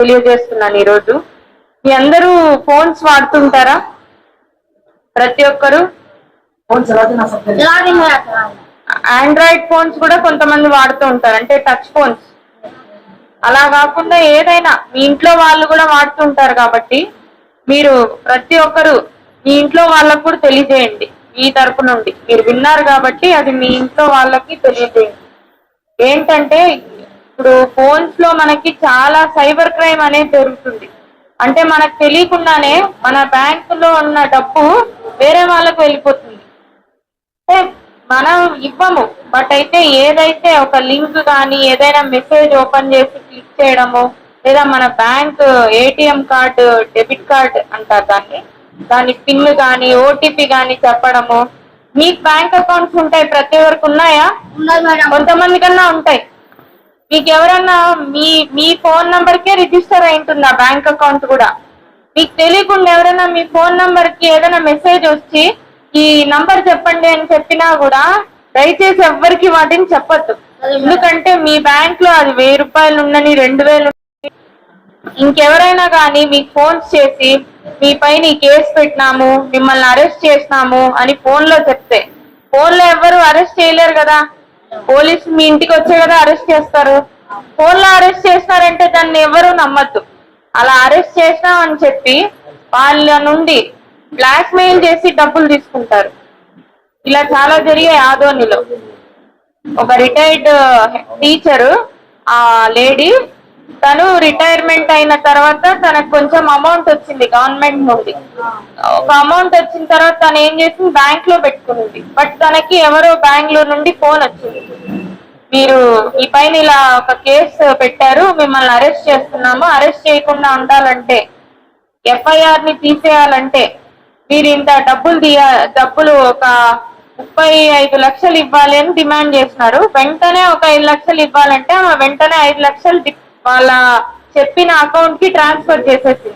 తెలియజేస్తున్నాను ఈరోజు. మీ అందరూ ఫోన్స్ వాడుతుంటారా? ప్రతి ఒక్కరు? ఆండ్రాయిడ్ ఫోన్స్ కూడా కొంతమంది వాడుతూ ఉంటారు. అంటే టచ్ ఫోన్స్. అలా కాకుండా ఏదైనా మీ ఇంట్లో వాళ్ళు కూడా వాడుతుంటారు కాబట్టి మీరు ప్రతి ఒక్కరు మీ ఇంట్లో వాళ్ళకు కూడా తెలియజేయండి. మీ తరపు నుండి. మీరు విన్నారు కాబట్టి అది మీ ఇంట్లో వాళ్ళకి తెలియజేయండి. ఏంటంటే ఇప్పుడు ఫోన్స్లో మనకి చాలా సైబర్ క్రైమ్ అనేది జరుగుతుంది అంటే మనకు తెలియకుండానే మన బ్యాంకులో ఉన్న డబ్బు వేరే వాళ్ళకు వెళ్ళిపోతుంది. అంటే మనం ఇవ్వము. బట్ అయితే ఏదైతే ఒక లింక్ కానీ ఏదైనా మెసేజ్ ఓపెన్ చేసి క్లిక్ చేయడము లేదా మన bank ATM card debit card అంటారు దాన్ని. దాని పిన్ కానీ ఓటీపీ కానీ చెప్పడము. మీకు బ్యాంక్ అకౌంట్స్ ఉంటాయి ప్రతి ఒక్కరికి ఉన్నాయా? కొంతమంది కన్నా ఉంటాయి. మీకు ఎవరన్నా మీ మీ ఫోన్ నంబర్ కే రిజిస్టర్ అయి ఉంటుంది ఆ బ్యాంక్ అకౌంట్ కూడా. మీకు తెలియకుండా ఎవరైనా మీ ఫోన్ నంబర్కి ఏదైనా మెసేజ్ వచ్చి ఈ నంబర్ చెప్పండి అని చెప్పినా కూడా దయచేసి ఎవ్వరికి వాటిని చెప్పొద్దు. ఎందుకంటే మీ బ్యాంక్లో అది వెయ్యి రూపాయలు ఉండని రెండు వేలు ఇంకెవరైనా కానీ మీకు ఫోన్స్ చేసి మీ పైన కేసు పెట్టినాము మిమ్మల్ని అరెస్ట్ చేసినాము అని ఫోన్లో చెప్తే ఫోన్లో ఎవరు అరెస్ట్ చేయలేరు కదా. పోలీసు మీ ఇంటికి వచ్చే కదా అరెస్ట్ చేస్తారు. ఫోన్లో అరెస్ట్ చేస్తారంటే దాన్ని ఎవరు నమ్మద్దు. అలా అరెస్ట్ చేసినామని చెప్పి వాళ్ళ నుండి బ్లాక్ మెయిల్ చేసి డబ్బులు తీసుకుంటారు. ఇలా చాలా జరిగాయి ఆదోనిలో. ఒక రిటైర్డ్ టీచరు ఆ లేడీ తను రిటైర్మెంట్ అయిన తర్వాత తనకు కొంచెం అమౌంట్ వచ్చింది గవర్నమెంట్ నుండి. ఒక అమౌంట్ వచ్చిన తర్వాత తను ఏం చేసింది? బ్యాంక్లో పెట్టుకుంది. బట్ తనకి ఎవరో బెంగళూరు నుండి ఫోన్ వచ్చింది. మీరు ఈ పైన ఇలా ఒక కేసు పెట్టారు మిమ్మల్ని అరెస్ట్ చేస్తున్నాము. అరెస్ట్ చేయకుండా ఉండాలంటే ఎఫ్ఐఆర్ని తీసేయాలంటే మీరు ఇంత డబ్బులు తీయ డబ్బులు ఒక ముప్పై ఐదు లక్షలు ఇవ్వాలి అని డిమాండ్ చేసినారు వెంటనే ఒక ఐదు లక్షలు ఇవ్వాలంటే ఆమె వెంటనే ఐదు లక్షలు వాళ్ళ చెప్పిన అకౌంట్కి ట్రాన్స్ఫర్ చేసేసి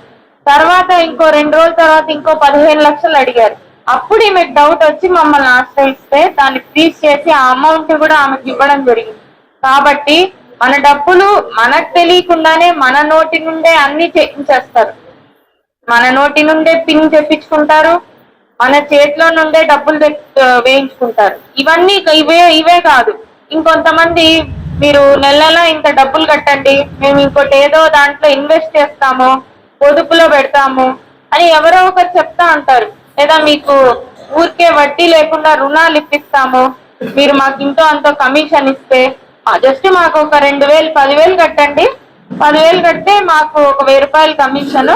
తర్వాత ఇంకో రెండు రోజుల తర్వాత ఇంకో పదిహేను లక్షలు అడిగారు. అప్పుడు ఈమెకు డౌట్ వచ్చి మమ్మల్ని ఆశ్రయిస్తే దాన్ని ఫ్రీజ్ చేసి ఆ అమౌంట్ కూడా ఆమెకి ఇవ్వడం జరిగింది. కాబట్టి మన డబ్బులు మనకు తెలియకుండానే మన నోటి నుండే అన్ని చేయించేస్తారు. మన నోటి నుండే పిన్ చెప్పించుకుంటారు మన చేతిలో నుండే డబ్బులు వేయించుకుంటారు. ఇవన్నీ ఇవే ఇవే కాదు. ఇంకొంతమంది మీరు నెల నెల ఇంత డబ్బులు కట్టండి మేము ఇంకోటి ఏదో దాంట్లో ఇన్వెస్ట్ చేస్తాము పొదుపులో పెడతాము అని ఎవరో ఒకరు చెప్తా అంటారు లేదా మీకు ఊరికే వడ్డీ లేకుండా రుణాలు ఇప్పిస్తాము మీరు మాకు ఇంతో అంతో కమిషన్ ఇస్తే జస్ట్ మాకు ఒక రెండు వేలు పదివేలు కట్టండి. పదివేలు కడితే మాకు ఒక వెయ్యి రూపాయలు కమిషన్.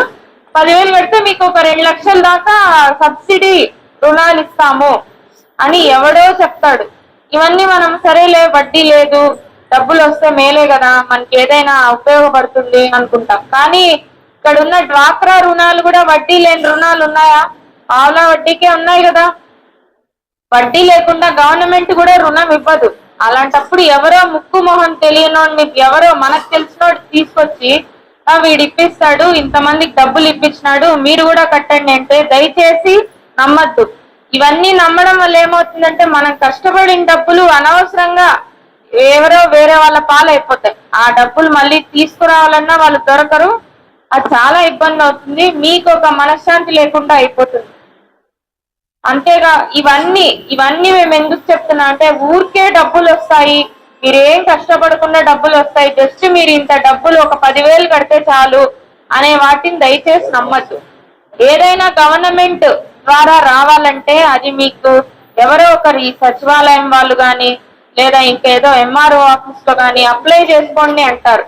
పదివేలు కడితే మీకు ఒక రెండు లక్షల దాకా సబ్సిడీ రుణాలు ఇస్తాము అని ఎవడో చెప్తాడు. ఇవన్నీ మనం సరేలే వడ్డీ లేదు డబ్బులు వస్తే మేలే కదా మనకి ఏదైనా ఉపయోగపడుతుంది అనుకుంటాం. కానీ ఇక్కడ ఉన్న డ్వాక్రా రుణాలు కూడా వడ్డీ లేని రుణాలు ఉన్నాయా? ఆవుల వడ్డీకే ఉన్నాయి కదా. వడ్డీ లేకుండా గవర్నమెంట్ కూడా రుణం ఇవ్వదు. అలాంటప్పుడు ఎవరో ముక్కు మొహం తెలియనోడిని ఎవరో మనకు తెలిసినోడు తీసుకొచ్చి వీడు ఇప్పిస్తాడు ఇంతమందికి డబ్బులు ఇప్పించినాడు మీరు కూడా కట్టండి అంటే దయచేసి నమ్మద్దు. ఇవన్నీ నమ్మడం వల్ల ఏమవుతుందంటే మనం కష్టపడిన డబ్బులు అనవసరంగా ఎవరో వేరే వాళ్ళ పాలైపోతాయి. ఆ డబ్బులు మళ్ళీ తీసుకురావాలన్నా వాళ్ళు దొరకరు. అది చాలా ఇబ్బంది అవుతుంది. మీకు ఒక మనశ్శాంతి లేకుండా అయిపోతుంది. అంతేగా ఇవన్నీ ఇవన్నీ మేము ఎందుకు చెప్తున్నా అంటే ఊరికే డబ్బులు వస్తాయి. మీరేం కష్టపడకుండా డబ్బులు వస్తాయి. జస్ట్ మీరు ఇంత డబ్బులు ఒక పదివేలు కడితే చాలు అనే వాటిని దయచేసి నమ్మద్దు. ఏదైనా గవర్నమెంట్ ద్వారా రావాలంటే అది మీకు ఎవరో ఒకరు ఈ సచివాలయం వాళ్ళు కానీ లేదా ఇంకేదో ఎంఆర్ఓ ఆఫీస్లో కానీ అప్లై చేసుకోండి అంటారు.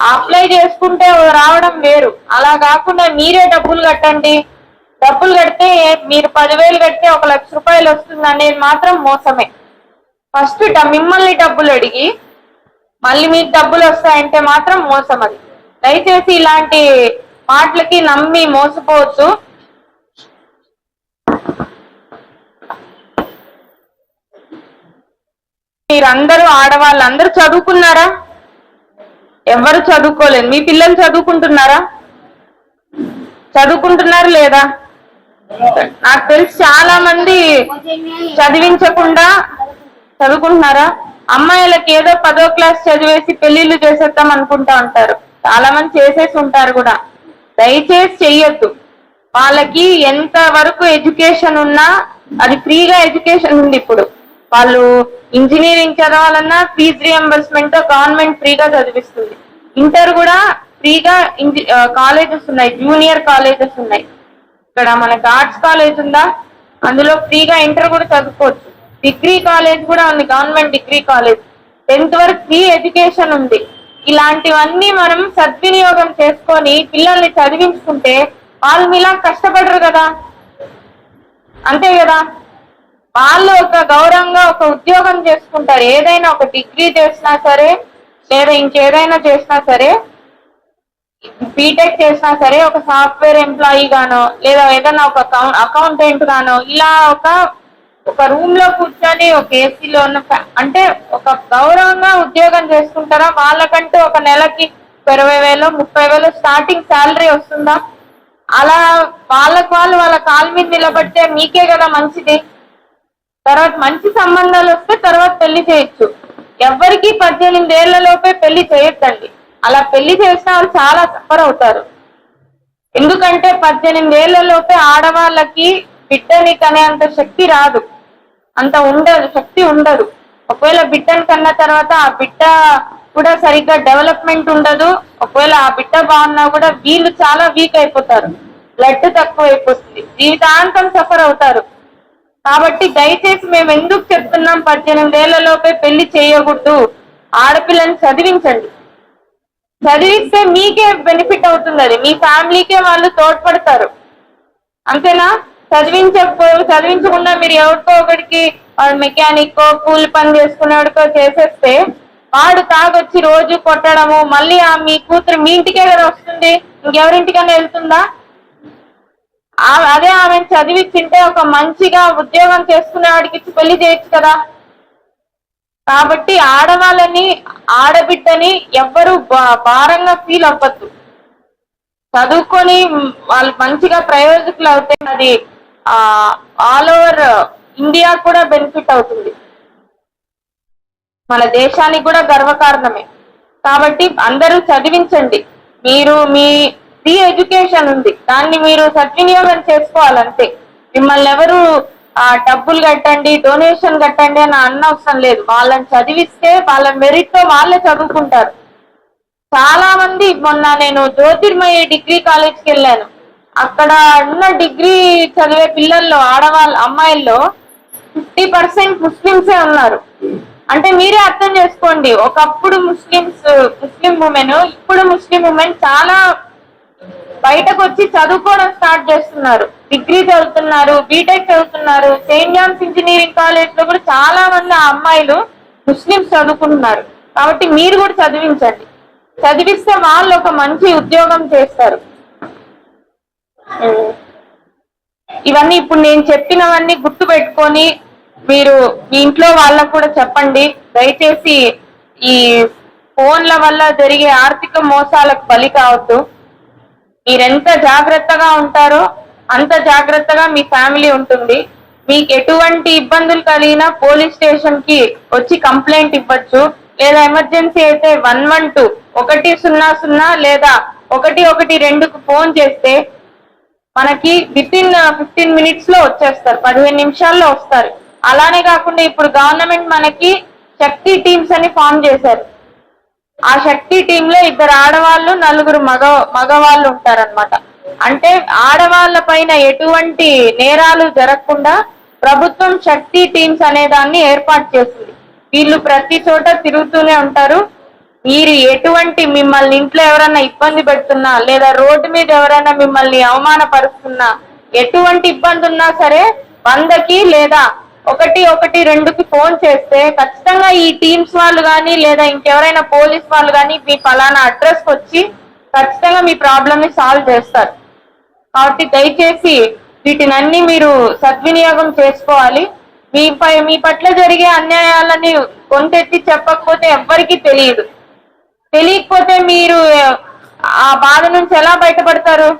అప్లై చేసుకుంటే రావడం వేరు. అలా కాకుండా మీరే డబ్బులు కట్టండి. డబ్బులు కడితే మీరు పదివేలు కడితే ఒక లక్ష రూపాయలు వస్తుంది అనేది మాత్రం మోసమే. ఫస్ట్ మిమ్మల్ని డబ్బులు అడిగి మళ్ళీ మీకు డబ్బులు వస్తాయంటే మాత్రం మోసం అది దయచేసి ఇలాంటి మాటలకి నమ్మి మోసపోవచ్చు మీరందరూ ఆడవాళ్ళందరూ చదువుకున్నారా? ఎవరు చదువుకోలేదు. మీ పిల్లలు చదువుకుంటున్నారా? చదువుకుంటున్నారు లేదా? నాకు తెలిసి చాలా మంది చదివించకుండా చదువుకుంటున్నారా? అమ్మాయిలకి ఏదో పదో క్లాస్ చదివేసి పెళ్ళిళ్ళు చేసేద్దాం అనుకుంటా ఉంటారు. చాలా మంది చేసేసి ఉంటారు కూడా. దయచేసి చెయ్యొద్దు. వాళ్ళకి ఎంత వరకు ఎడ్యుకేషన్ ఉన్నా అది ఫ్రీగా ఎడ్యుకేషన్ ఉంది ఇప్పుడు. వాళ్ళు ఇంజనీరింగ్ చదవాలన్నా ఫీజ్ రియంబర్స్మెంట్ గవర్నమెంట్ ఫ్రీగా చదివిస్తుంది. ఇంటర్ కూడా ఫ్రీగా కాలేజెస్ ఉన్నాయి. జూనియర్ కాలేజెస్ ఉన్నాయి. ఇక్కడ మనకి ఆర్ట్స్ కాలేజ్ ఉందా? అందులో ఫ్రీగా ఇంటర్ కూడా చదువుకోవచ్చు. డిగ్రీ కాలేజ్ కూడా ఉంది గవర్నమెంట్ డిగ్రీ కాలేజ్ టెన్త్ వరకు ఫ్రీ ఎడ్యుకేషన్ ఉంది. ఇలాంటివన్నీ మనం సద్వినియోగం చేసుకొని పిల్లల్ని చదివించుకుంటే వాళ్ళు ఇలా కష్టపడరు కదా? అంతే కదా? వాళ్ళు ఒక గౌరవంగా ఒక ఉద్యోగం చేసుకుంటారు. ఏదైనా ఒక డిగ్రీ చేసినా సరే లేదా ఇంకేదైనా చేసినా సరే బీటెక్ చేసినా సరే ఒక సాఫ్ట్వేర్ ఎంప్లాయీ గానో లేదా ఏదైనా ఒక అకౌంటెంట్ గానో ఇలా ఒక ఒక రూమ్లో కూర్చొని ఒక ఏసీలో ఉన్న అంటే ఒక గౌరవంగా ఉద్యోగం చేసుకుంటారా? వాళ్ళకంటూ ఒక నెలకి ఇరవై వేలు ముప్పై వేలు స్టార్టింగ్ శాలరీ వస్తుందా? అలా వాళ్ళకు వాళ్ళు వాళ్ళ కాళ్ళ మీద నిలబడితే మీకే కదా మంచిది. తర్వాత మంచి సంబంధాలు వస్తే తర్వాత పెళ్ళి చేయొచ్చు. ఎవ్వరికి పద్దెనిమిది ఏళ్ళ లోపే పెళ్ళి చేయొద్దండి. అలా పెళ్ళి చేసిన వాళ్ళు చాలా సఫర్ అవుతారు. ఎందుకంటే పద్దెనిమిది ఏళ్ళ లోపే ఆడవాళ్ళకి బిడ్డని కనేంత శక్తి రాదు. అంత ఉండదు శక్తి ఉండదు. ఒకవేళ బిడ్డని కన్న తర్వాత ఆ బిడ్డ కూడా సరిగ్గా డెవలప్మెంట్ ఉండదు. ఒకవేళ ఆ బిడ్డ బాగున్నా కూడా వీళ్ళు చాలా వీక్ అయిపోతారు. బ్లడ్ తక్కువ అయిపోతుంది జీవితాంతం సఫర్ అవుతారు. కాబట్టి దయచేసి మేము ఎందుకు చెప్తున్నాం పద్దెనిమిది ఏళ్ళ పెళ్ళి చేయకూడదు. ఆడపిల్లని చదివించండి. చదివిస్తే మీకే బెనిఫిట్ అవుతుంది అది. మీ ఫ్యామిలీకే వాళ్ళు తోడ్పడతారు. అంతేనా? చదివించకపో చదివించకుండా మీరు ఎవరికో ఒకరికి మెకానిక్ కూలి పని చేసుకునేవాడికో చేసేస్తే వాడు తాగొచ్చి రోజు కొట్టడము మళ్ళీ ఆ మీ కూతురు మీ ఇంటికే కదా వస్తుంది. ఇంకెవరింటికైనా వెళ్తుందా? అదే ఆమెను చదివిచ్చింటే ఒక మంచిగా ఉద్యోగం చేసుకునేవాడికి వాడికి పెళ్ళి చేయొచ్చు కదా. కాబట్టి ఆడవాళ్ళని ఆడబిడ్డని ఎవ్వరు బా- భారంగా ఫీల్ అవ్వద్దు. చదువుకొని వాళ్ళు మంచిగా ప్రయోజకులు అవుతే అది ఆల్ ఓవర్ ఇండియా కూడా బెనిఫిట్ అవుతుంది. మన దేశానికి కూడా గర్వకారణమే. కాబట్టి అందరూ చదివించండి. మీరు మీ ఫ్రీ ఎడ్యుకేషన్ ఉంది. దాన్ని మీరు సద్వినియోగం చేసుకోవాలంతే. మిమ్మల్ని ఎవరు ఆ, డబ్బులు కట్టండి డొనేషన్ కట్టండి అని అన్నవసరం లేదు. వాళ్ళని చదివిస్తే వాళ్ళ మెరిట్తో వాళ్ళే చదువుకుంటారు. చాలా మంది మొన్న నేను జ్యోతిర్మయ డిగ్రీ కాలేజ్కి వెళ్ళాను. అక్కడ ఉన్న డిగ్రీ చదివే పిల్లల్లో ఆడవాళ్ళ అమ్మాయిల్లో ఫిఫ్టీ పర్సెంట్ ముస్లిమ్సే ఉన్నారు. అంటే మీరే అర్థం చేసుకోండి. ఒకప్పుడు ముస్లిమ్స్ ముస్లిం ఉమెన్ ఇప్పుడు ముస్లిం ఉమెన్ చాలా బయటకు వచ్చి చదువుకోవడం స్టార్ట్ చేస్తున్నారు. డిగ్రీ చదువుతున్నారు బీటెక్ చదువుతున్నారు. సెయింట్ జాన్స్ ఇంజనీరింగ్ కాలేజ్లో కూడా చాలా మంది ఆ అమ్మాయిలు ముస్లిమ్స్ చదువుకుంటున్నారు. కాబట్టి మీరు కూడా చదివించండి. చదివిస్తే వాళ్ళు ఒక మంచి ఉద్యోగం చేస్తారు. ఇవన్నీ ఇప్పుడు నేను చెప్పినవన్నీ గుర్తు పెట్టుకొని మీరు మీ ఇంట్లో వాళ్ళకు కూడా చెప్పండి. దయచేసి ఈ ఫోన్ల వల్ల జరిగే ఆర్థిక మోసాలకు బలి కావద్దు. మీరెంత జాగ్రత్తగా ఉంటారో అంత జాగ్రత్తగా మీ ఫ్యామిలీ ఉంటుంది. మీకు ఎటువంటి ఇబ్బందులు కలిగినా పోలీస్ స్టేషన్కి వచ్చి కంప్లైంట్ ఇవ్వచ్చు. లేదా ఎమర్జెన్సీ అయితే వన్ వన్ టూ ఒకటి సున్నా సున్నా లేదా ఒకటి ఒకటి రెండుకు ఫోన్ చేస్తే మనకి విత్ ఇన్ ఫిఫ్టీన్ మినిట్స్లో వచ్చేస్తారు పదిహేను నిమిషాల్లో వస్తారు. అలానే కాకుండా ఇప్పుడు గవర్నమెంట్ మనకి శక్తి టీమ్స్ అని ఫామ్ చేశారు. ఆ శక్తి టీమ్లో ఇద్దరు ఆడవాళ్ళు నలుగురు మగ మగవాళ్ళు ఉంటారన్నమాట. అంటే ఆడవాళ్ళ పైన ఎటువంటి నేరాలు జరగకుండా ప్రభుత్వం శక్తి టీమ్స్ అనే దాన్ని ఏర్పాటు చేస్తుంది. వీళ్ళు ప్రతి చోట తిరుగుతూనే ఉంటారు. మీరు ఎటువంటి మిమ్మల్ని ఇంట్లో ఎవరైనా ఇబ్బంది పెడుతున్నా లేదా రోడ్డు మీద ఎవరైనా మిమ్మల్ని అవమానపరుస్తున్నా ఎటువంటి ఇబ్బంది ఉన్నా సరే వందకి లేదా ఒకటి ఒకటి రెండుకి ఫోన్ చేస్తే ఖచ్చితంగా ఈ టీమ్స్ వాళ్ళు కానీ లేదా ఇంకెవరైనా పోలీస్ వాళ్ళు కానీ మీ ఫలానా అడ్రస్కి వచ్చి ఖచ్చితంగా మీ ప్రాబ్లమ్ని సాల్వ్ చేస్తారు. కాబట్టి దయచేసి వీటినన్నీ మీరు సద్వినియోగం చేసుకోవాలి. మీపై మీ పట్ల జరిగే అన్యాయాలని కొంతెత్తి చెప్పకపోతే ఎవ్వరికీ తెలియదు. తెలియకపోతే మీరు ఆ బాధ నుంచి ఎలా బయటపడతారు?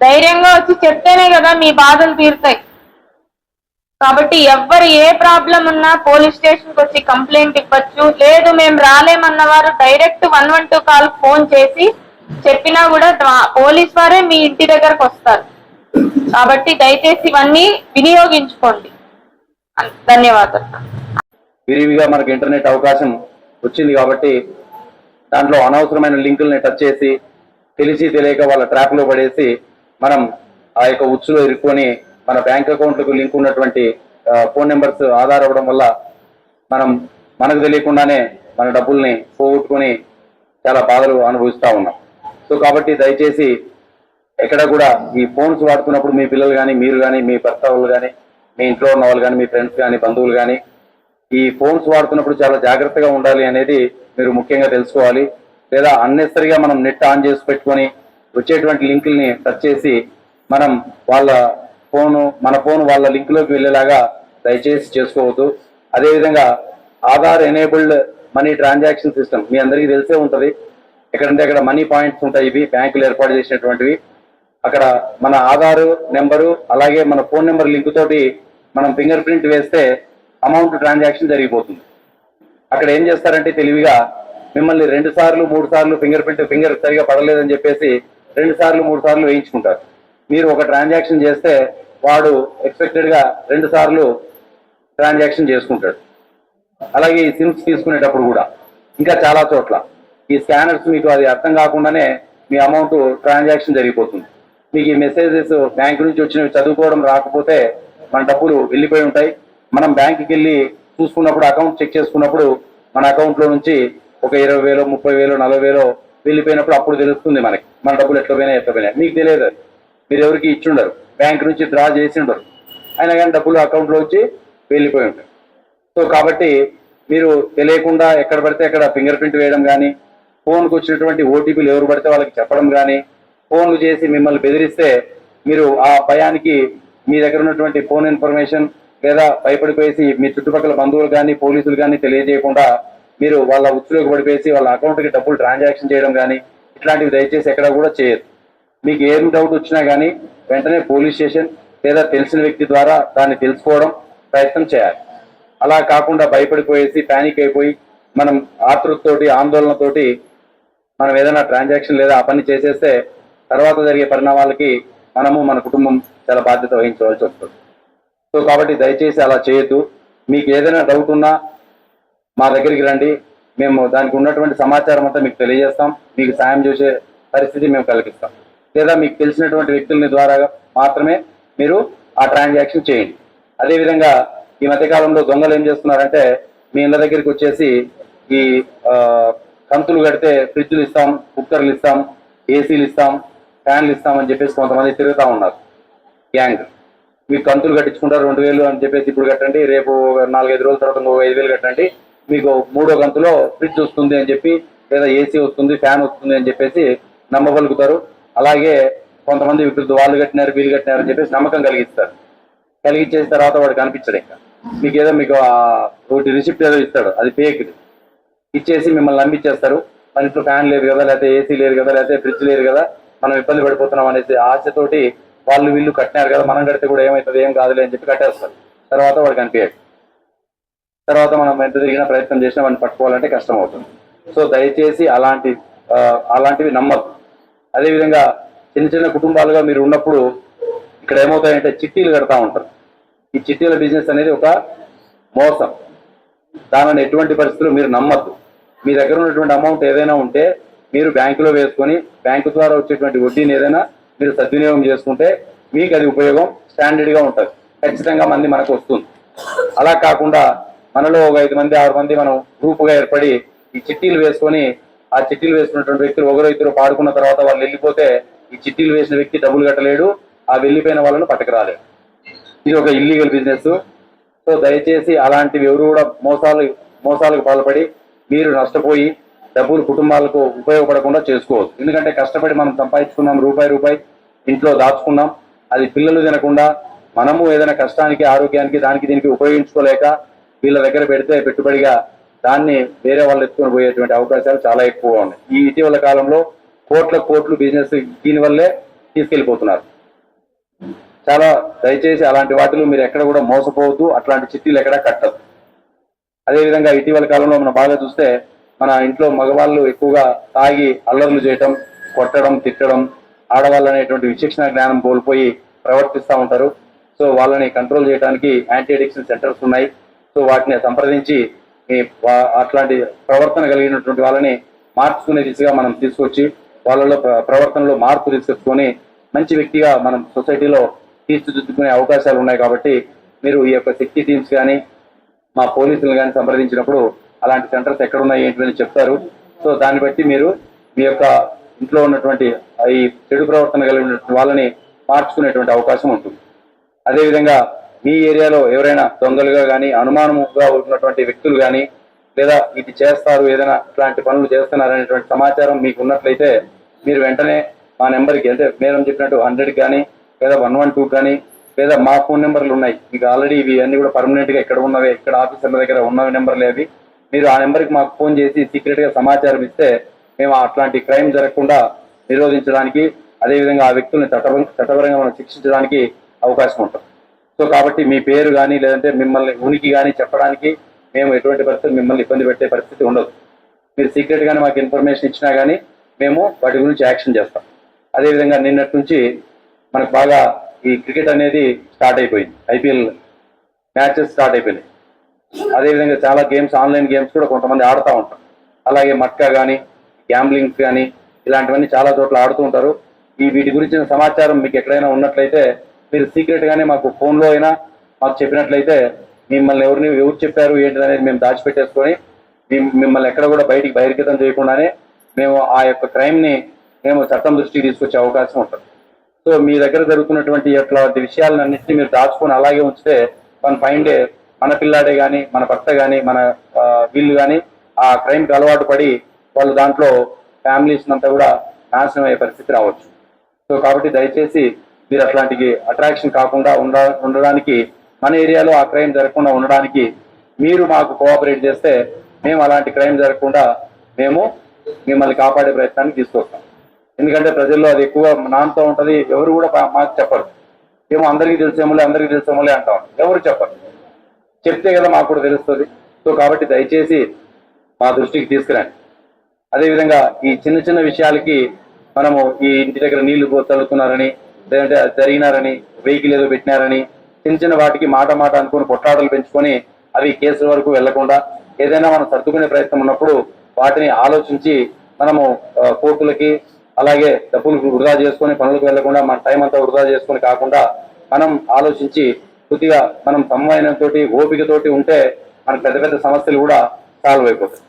ధైర్యంగా వచ్చి చెప్తేనే కదా మీ బాధలు తీరుతాయి. కాబట్టి ఎవరు ఏ ప్రాబ్లం ఉన్నా పోలీస్ స్టేషన్కి వచ్చి కంప్లైంట్ ఇవ్వచ్చు. లేదు మేము రాలేమన్న వారు direct one one two call phone చేసి చెప్పినా కూడా పోలీస్ వారే మీ ఇంటి దగ్గరకు వస్తారు. కాబట్టి దయచేసి ఇవన్నీ వినియోగించుకోండి. ధన్యవాదాలు. విరివిగా మనకు ఇంటర్నెట్ అవకాశం వచ్చింది కాబట్టి దాంట్లో అనవసరమైన లింకుల్ని టచ్ చేసి తెలిసి తెలియక వాళ్ళ ట్రాప్లో పడేసి మనం ఆ యొక్క ఉచ్చులో ఇరుక్కొని మన బ్యాంక్ అకౌంట్లకు లింక్ ఉన్నటువంటి ఫోన్ నెంబర్స్ ఆధార్ అవ్వడం వల్ల మనం మనకు తెలియకుండానే మన డబ్బుల్ని పోగొట్టుకొని చాలా బాధలు అనుభవిస్తూ ఉన్నాం. సో కాబట్టి దయచేసి ఎక్కడ కూడా ఈ ఫోన్స్ వాడుతున్నప్పుడు మీ పిల్లలు కానీ మీరు కానీ మీ భర్త వాళ్ళు కానీ మీ ఇంట్లో ఉన్న వాళ్ళు కానీ మీ ఫ్రెండ్స్ కానీ బంధువులు కానీ ఈ ఫోన్స్ వాడుతున్నప్పుడు చాలా జాగ్రత్తగా ఉండాలి అనేది మీరు ముఖ్యంగా తెలుసుకోవాలి. లేదా అన్నెసరిగా మనం నెట్ ఆన్ చేసి పెట్టుకొని వచ్చేటువంటి లింకుల్ని టచ్ చేసి మనం వాళ్ళ ఫోను మన ఫోన్ వాళ్ళ లింక్లోకి వెళ్ళేలాగా దయచేసి చేసుకోవద్దు. అదేవిధంగా Aadhaar enabled money transaction system మీ అందరికీ తెలిసే ఉంటుంది. ఎక్కడంటే అక్కడ మనీ పాయింట్స్ ఉంటాయి ఇవి బ్యాంకులు ఏర్పాటు చేసినటువంటివి. అక్కడ మన ఆధారు నెంబరు అలాగే మన ఫోన్ నెంబర్ లింక్ తోటి మనం ఫింగర్ ప్రింట్ వేస్తే అమౌంట్ ట్రాన్సాక్షన్ జరిగిపోతుంది. అక్కడ ఏం చేస్తారంటే తెలివిగా మిమ్మల్ని రెండు సార్లు మూడు సార్లు ఫింగర్ ప్రింట్ ఫింగర్ సరిగా పడలేదని చెప్పేసి రెండు సార్లు మూడు సార్లు వేయించుకుంటారు. మీరు ఒక ట్రాన్సాక్షన్ చేస్తే వాడు ఎక్స్పెక్టెడ్గా రెండు సార్లు ట్రాన్సాక్షన్ చేసుకుంటాడు. అలాగే ఈ సిమ్స్ తీసుకునేటప్పుడు కూడా. ఇంకా చాలా చోట్ల. ఈ స్కానర్స్ మీకు అది అర్థం కాకుండానే మీ అమౌంట్ ట్రాన్సాక్షన్ జరిగిపోతుంది. మీకు ఈ మెసేజెస్ బ్యాంక్ నుంచి వచ్చినవి చదువుకోవడం రాకపోతే మన డబ్బులు వెళ్ళిపోయి ఉంటాయి. మనం బ్యాంక్కి వెళ్ళి చూసుకున్నప్పుడు అకౌంట్ చెక్ చేసుకున్నప్పుడు మన అకౌంట్లో నుంచి ఒక ఇరవై వేలు ముప్పై వేలు నలభై వేలు వెళ్ళిపోయినప్పుడు అప్పుడు తెలుస్తుంది మనకి. మన డబ్బులు ఎట్లా పోయినాయి ఎట్లా పోయినాయి. మీకు తెలియదు అది. మీరు ఎవరికి ఇచ్చుండరు. బ్యాంక్ నుంచి డ్రా చేసి ఉండరు అయినా కానీ డబ్బులు అకౌంట్లో వచ్చి వెళ్ళిపోయి ఉంటాయి. సో కాబట్టి మీరు తెలియకుండా ఎక్కడ పడితే అక్కడ ఫింగర్ ప్రింట్ వేయడం కానీ ఫోన్కు వచ్చినటువంటి ఓటీపీలు ఎవరు పడితే వాళ్ళకి చెప్పడం కానీ ఫోన్లు చేసి మిమ్మల్ని బెదిరిస్తే మీరు ఆ భయానికి మీ దగ్గర ఉన్నటువంటి ఫోన్ ఇన్ఫర్మేషన్ లేదా భయపడిపోయేసి మీ చుట్టుపక్కల బంధువులు కానీ పోలీసులు కానీ తెలియజేయకుండా మీరు వాళ్ళ ఉచ్చులోకి పడిపోయేసి వాళ్ళ అకౌంట్కి డబ్బులు ట్రాన్సాక్షన్ చేయడం కానీ ఇట్లాంటివి దయచేసి ఎక్కడ కూడా చేయదు మీకు ఏం డౌట్ వచ్చినా కానీ వెంటనే పోలీస్ స్టేషన్ లేదా తెలిసిన వ్యక్తి ద్వారా దాన్ని తెలుసుకోవడం ప్రయత్నం చేయాలి. అలా కాకుండా భయపడిపోయేసి ప్యానిక్ అయిపోయి మనం ఆతృతతోటి ఆందోళనతోటి మనం ఏదైనా ట్రాన్సాక్షన్ లేదా ఆ పని చేసేస్తే తర్వాత జరిగే పరిణామాలకి మనము మన కుటుంబం చాలా బాధ్యత వహించవలసి వస్తుంది. సో కాబట్టి దయచేసి అలా చేయొద్దు. మీకు ఏదైనా డౌట్ ఉన్నా మా దగ్గరికి రండి. మేము దానికి ఉన్నటువంటి సమాచారం అంతా మీకు తెలియజేస్తాం. మీకు సాయం చేసే పరిస్థితి మేము కల్పిస్తాం. లేదా మీకు తెలిసినటువంటి వ్యక్తులని ద్వారా మాత్రమే మీరు ఆ ట్రాన్సాక్షన్ చేయండి. అదేవిధంగా ఈ మధ్యకాలంలో దొంగలు ఏం చేస్తున్నారంటే మీ ఇళ్ళ దగ్గరికి వచ్చేసి ఈ కంతులు కడితే ఫ్రిడ్జ్లు ఇస్తాం కుక్కర్లు ఇస్తాం ఏసీలు ఇస్తాం ఫ్యాన్లు ఇస్తాం అని చెప్పేసి కొంతమంది తిరుగుతూ ఉన్నారు. గ్యాంగ్. మీకు కంతులు కట్టించుకుంటారు రెండు వేలు అని చెప్పేసి ఇప్పుడు కట్టండి రేపు నాలుగైదు రోజుల తర్వాత ఇంకో ఐదు వేలు కట్టండి మీకు మూడో కంతులో ఫ్రిడ్జ్ వస్తుంది అని చెప్పి లేదా ఏసీ వస్తుంది ఫ్యాన్ వస్తుంది అని చెప్పేసి నమ్మగలుగుతారు అలాగే కొంతమంది వికృతి వాళ్ళు కట్టినారు వీళ్ళు కట్టినారు అని చెప్పేసి నమ్మకం కలిగిస్తారు. కలిగించేసిన తర్వాత వాడు కనిపించడు ఇంకా. మీకు ఏదో మీకు ఒకటి రిసిప్ట్ ఏదో ఇస్తాడు అది ఫేక్ ఇచ్చేసి మిమ్మల్ని నమ్మిచ్చేస్తారు. మన ఇంట్లో ఫ్యాన్ లేదు కదా లేకపోతే ఏసీ లేదు కదా లేకపోతే ఫ్రిడ్జ్ లేదు కదా మనం ఇబ్బంది పడిపోతున్నాం అనేసి ఆశతోటి వాళ్ళు వీళ్ళు కట్టినారు కదా మనం కడితే కూడా ఏమవుతుంది ఏం కాదులే అని చెప్పి కట్టేస్తారు. తర్వాత వాడు కనిపించాడు. తర్వాత మనం ఎంత తిరిగినా ప్రయత్నం చేసినా వాడిని పట్టుకోవాలంటే కష్టం అవుతుంది. సో దయచేసి అలాంటి అలాంటివి నమ్మద్దు. అదేవిధంగా చిన్న చిన్న కుటుంబాలుగా మీరు ఉన్నప్పుడు ఇక్కడ ఏమవుతాయంటే చిట్టీలు కడతా ఉంటారు. ఈ చిట్టీల బిజినెస్ అనేది ఒక మోసం. దానిని ఎటువంటి పరిస్థితులు మీరు నమ్మద్దు. మీ దగ్గర ఉన్నటువంటి అమౌంట్ ఏదైనా ఉంటే మీరు బ్యాంకులో వేసుకొని బ్యాంకు ద్వారా వచ్చేటువంటి వడ్డీని ఏదైనా మీరు సద్వినియోగం చేసుకుంటే మీకు అది ఉపయోగం స్టాండర్డ్గా ఉంటుంది. ఖచ్చితంగా మంది మనకు వస్తుంది. అలా కాకుండా మనలో ఒక ఐదు మంది ఆరు మంది మనం గ్రూపుగా ఏర్పడి ఈ చిట్టీలు వేసుకొని ఆ చిట్టీలు వేసుకున్నటువంటి వ్యక్తులు ఒకరో ఇద్దరు పాడుకున్న తర్వాత వాళ్ళు వెళ్ళిపోతే ఈ చిట్టీలు వేసిన వ్యక్తి డబ్బులు కట్టలేడు ఆ వెళ్ళిపోయిన వాళ్ళను పట్టుకురాలేడు ఇది ఒక ఇల్లీగల్ బిజినెస్ సో దయచేసి అలాంటివి ఎవరు కూడా మోసాలు మోసాలకు పాల్పడి మీరు నష్టపోయి డబ్బులు కుటుంబాలకు ఉపయోగపడకుండా చేసుకోవద్దు. ఎందుకంటే కష్టపడి మనం సంపాదించుకున్నాం రూపాయి రూపాయి ఇంట్లో దాచుకున్నాం. అది పిల్లలు తినకుండా మనము ఏదైనా కష్టానికి ఆరోగ్యానికి దానికి దీనికి ఉపయోగించుకోలేక వీళ్ళ దగ్గర పెడితే పెట్టుబడిగా దాన్ని వేరే వాళ్ళు ఎత్తుకొని పోయేటువంటి అవకాశాలు చాలా ఎక్కువ ఉన్నాయి. ఈ ఇటీవల కాలంలో కోట్ల కోట్లు బిజినెస్ దీనివల్లే తీసుకెళ్ళిపోతున్నారు చాలా దయచేసి అలాంటి వాటిలో మీరు ఎక్కడ కూడా మోసపోవద్దు అట్లాంటి చిట్టీలు ఎక్కడ కట్టద్దు. అదేవిధంగా ఇటీవల కాలంలో మనం బాగా చూస్తే మన ఇంట్లో మగవాళ్ళు ఎక్కువగా తాగి అల్లర్లు చేయటం కొట్టడం తిట్టడం ఆడవాళ్ళు అనేటువంటి విచక్షణ జ్ఞానం కోల్పోయి ప్రవర్తిస్తూ ఉంటారు. సో వాళ్ళని కంట్రోల్ చేయడానికి యాంటీ అడిక్షన్ సెంటర్స్ ఉన్నాయి. సో వాటిని సంప్రదించి అట్లాంటి ప్రవర్తన కలిగినటువంటి వాళ్ళని మార్చుకునే దిశగా మనం తీసుకొచ్చి వాళ్ళలో ప్రవర్తనలో మార్పు తీసుకొని మంచి వ్యక్తిగా మనం సొసైటీలో తీర్చిదిద్దుకునే అవకాశాలు ఉన్నాయి కాబట్టి మీరు ఈ యొక్క శక్తి టీమ్స్ కానీ మా పోలీసులు కానీ సంప్రదించినప్పుడు అలాంటి సెంటర్స్ ఎక్కడ ఉన్నాయి ఏంటి అని చెప్తారు. సో దాన్ని బట్టి మీరు మీ యొక్క ఇంట్లో ఉన్నటువంటి ఈ చెడు ప్రవర్తన కలిగినటువంటి వాళ్ళని మార్చుకునేటువంటి అవకాశం ఉంటుంది. అదేవిధంగా మీ ఏరియాలో ఎవరైనా దొంగలుగా కానీ అనుమానముగా ఉన్నటువంటి వ్యక్తులు కానీ లేదా ఇది చేస్తారు ఏదైనా ఇట్లాంటి పనులు చేస్తున్నారనేటువంటి సమాచారం మీకు ఉన్నట్లయితే మీరు వెంటనే మా నెంబర్కి అంటే మేడం చెప్పినట్టు హండ్రెడ్ కానీ లేదా వన్ వన్ టూ కానీ లేదా మా ఫోన్ నెంబర్లు ఉన్నాయి. మీకు ఆల్రెడీ ఇవి అన్ని కూడా పర్మనెంట్గా ఇక్కడ ఉన్నవి ఇక్కడ ఆఫీసర్ల దగ్గర ఉన్న నెంబర్లు అవి. మీరు ఆ నెంబర్కి మాకు ఫోన్ చేసి సీక్రెట్గా సమాచారం ఇస్తే మేము అట్లాంటి క్రైమ్ జరగకుండా నిరోధించడానికి అదేవిధంగా ఆ వ్యక్తుల్ని చట్టపరంగా మనం శిక్షించడానికి అవకాశం ఉంటుంది. సో కాబట్టి మీ పేరు కానీ లేదంటే మిమ్మల్ని ఉనికి కానీ చెప్పడానికి మేము ఎటువంటి పరిస్థితి మిమ్మల్ని ఇబ్బంది పెట్టే పరిస్థితి ఉండదు. మీరు సీక్రెట్గానే మాకు ఇన్ఫర్మేషన్ ఇచ్చినా కానీ మేము వాటి గురించి యాక్షన్ చేస్తాం. అదేవిధంగా నిన్నటి నుంచి మనకు బాగా ఈ క్రికెట్ అనేది స్టార్ట్ అయిపోయింది. ఐపీఎల్ మ్యాచెస్ స్టార్ట్ అయిపోయినాయి. అదేవిధంగా చాలా గేమ్స్ ఆన్లైన్ గేమ్స్ కూడా కొంతమంది ఆడుతూ ఉంటారు. అలాగే మట్కా కానీ గ్యాంబ్లింగ్స్ కానీ ఇలాంటివన్నీ చాలా చోట్ల ఆడుతూ ఉంటారు. ఈ వీటి గురించిన సమాచారం మీకు ఎక్కడైనా ఉన్నట్లయితే మీరు సీక్రెట్ గానే మాకు ఫోన్లో అయినా మాకు చెప్పినట్లయితే మిమ్మల్ని ఎవరిని ఎవరు చెప్పారు ఏంటి అనేది మేము దాచిపెట్టేసుకొని మిమ్మల్ని ఎక్కడ కూడా బయటికి బహిర్గతం చేయకుండానే మేము ఆ యొక్క క్రైమ్ని మేము చట్టం దృష్టికి తీసుకొచ్చే అవకాశం ఉంటుంది. సో మీ దగ్గర జరుగుతున్నటువంటి అట్లాంటి విషయాలన్నింటినీ మీరు దాచుకొని అలాగే ఉంచితే మన ఫైన్ డే మన పిల్లాడే కానీ మన భర్త కానీ మన వీళ్ళు కానీ ఆ క్రైమ్కి అలవాటు పడి వాళ్ళు దాంట్లో ఫ్యామిలీస్ అంతా కూడా నాశనం అయ్యే పరిస్థితి రావచ్చు. సో కాబట్టి దయచేసి మీరు అట్లాంటికి అట్రాక్షన్ కాకుండా ఉండ ఉండడానికి మన ఏరియాలో ఆ క్రైమ్ జరగకుండా ఉండడానికి మీరు మాకు కోఆపరేట్ చేస్తే మేము అలాంటి క్రైమ్ జరగకుండా మేము మిమ్మల్ని కాపాడే ప్రయత్నానికి తీసుకొస్తాం. ఎందుకంటే ప్రజల్లో అది ఎక్కువ నానుతూ ఉంటుంది ఎవరు కూడా మాకు చెప్పరు. ఏమో అందరికీ తెలిసేమోలే అందరికీ తెలిసేమోలే అంటాం. ఎవరు చెప్పరు. చెప్తే కదా మాకు కూడా తెలుస్తుంది. సో కాబట్టి దయచేసి మా దృష్టికి తీసుకురండి. అదేవిధంగా ఈ చిన్న చిన్న విషయాలకి మనము ఈ ఇంటి దగ్గర నీళ్ళు పో- లేదంటే అది జరిగినారని వెహికల్ ఏదో పెట్టినారని చిన్న చిన్న వాటికి మాట మాట అనుకుని కొట్లాటలు పెంచుకొని అవి కేసుల వరకు వెళ్ళకుండా ఏదైనా మనం సర్దుకునే ప్రయత్నం ఉన్నప్పుడు వాటిని ఆలోచించి మనము కోర్టులకి అలాగే డబ్బులు వృధా చేసుకొని పనులకు వెళ్ళకుండా మన టైం అంతా వృధా చేసుకొని కాకుండా మనం ఆలోచించి కొద్దిగా మనం సమన్వయంతోటి ఓపికతోటి ఉంటే మన పెద్ద పెద్ద సమస్యలు కూడా సాల్వ్ అయిపోతాయి.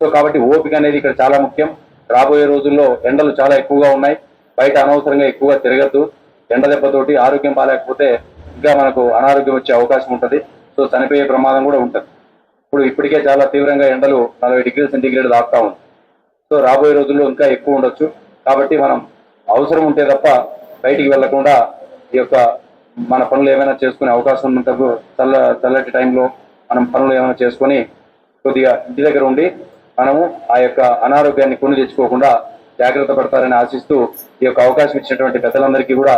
సో కాబట్టి ఓపిక అనేది ఇక్కడ చాలా ముఖ్యం. రాబోయే రోజుల్లో ఎండలు చాలా ఎక్కువగా ఉన్నాయి. బయట అనవసరంగా ఎక్కువగా తిరగద్దు. ఎండ దెబ్బతోటి ఆరోగ్యం బాగాలేకపోతే ఇంకా మనకు అనారోగ్యం వచ్చే అవకాశం ఉంటుంది. సో చనిపోయే ప్రమాదం కూడా ఉంటుంది. ఇప్పుడు ఇప్పటికే చాలా తీవ్రంగా ఎండలు నలభై డిగ్రీల సెంటీగ్రేడ్ దాకా ఉంది. సో రాబోయే రోజుల్లో ఇంకా ఎక్కువ ఉండొచ్చు. కాబట్టి మనం అవసరం ఉంటే తప్ప బయటికి వెళ్ళకుండా ఈ యొక్క మన పనులు ఏమైనా చేసుకునే అవకాశం ఉన్నప్పుడు చల్ల చల్లటి టైంలో మనం పనులు ఏమైనా చేసుకొని కొద్దిగా ఇంటి దగ్గర ఉండి మనము ఆ యొక్క అనారోగ్యాన్ని కొని తెచ్చుకోకుండా జాగ్రత్త పడతారని ఆశిస్తూ ఈ యొక్క అవకాశం ఇచ్చినటువంటి పెద్దలందరికీ కూడా